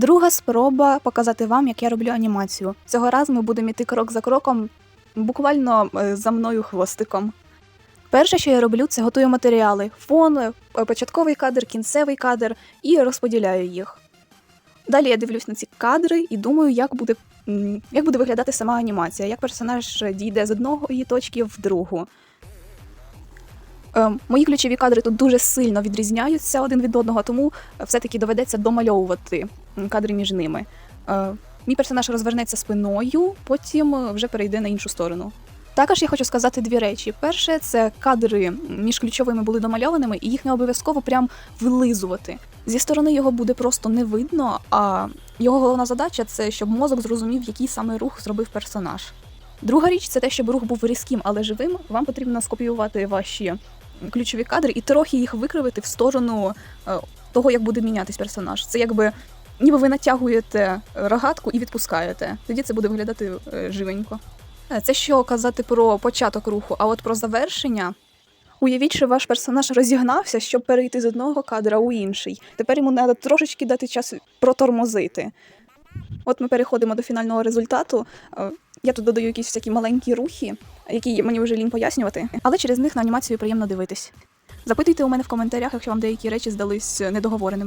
Друга спроба показати вам, як я роблю анімацію. Цього разу ми будемо йти крок за кроком, буквально е, за мною хвостиком. Перше, що я роблю, це готую матеріали: фон, е, початковий кадр, кінцевий кадр і розподіляю їх. Далі я дивлюсь на ці кадри і думаю, як буде, як буде виглядати сама анімація, як персонаж дійде з одної точки в другу. Е, мої ключові кадри тут дуже сильно відрізняються один від одного, тому все-таки доведеться домальовувати кадри між ними. Е, мій персонаж розвернеться спиною, потім е, вже перейде на іншу сторону. Також я хочу сказати дві речі. Перше, це кадри між ключовими були домальованими, і їх не обов'язково прям вилизувати. Зі сторони його буде просто не видно, а його головна задача це щоб мозок зрозумів, який саме рух зробив персонаж. Друга річ це те, щоб рух був різким, але живим. Вам потрібно скопіювати ваші ключові кадри і трохи їх викривити в сторону е, того, як буде мінятись персонаж. Це якби ніби ви натягуєте рогатку і відпускаєте. Тоді це буде виглядати е, живенько. Е, Це що казати про початок руху, а от про завершення. Уявіть, що ваш персонаж розігнався, щоб перейти з одного кадра у інший. Тепер йому треба трошечки дати час протормозити. От ми переходимо до фінального результату. Е, Я тут додаю якісь всякі маленькі рухи, які мені вже лінь пояснювати, але через них на анімацію приємно дивитись. Запитуйте у мене в коментарях, якщо вам деякі речі здались недоговореними.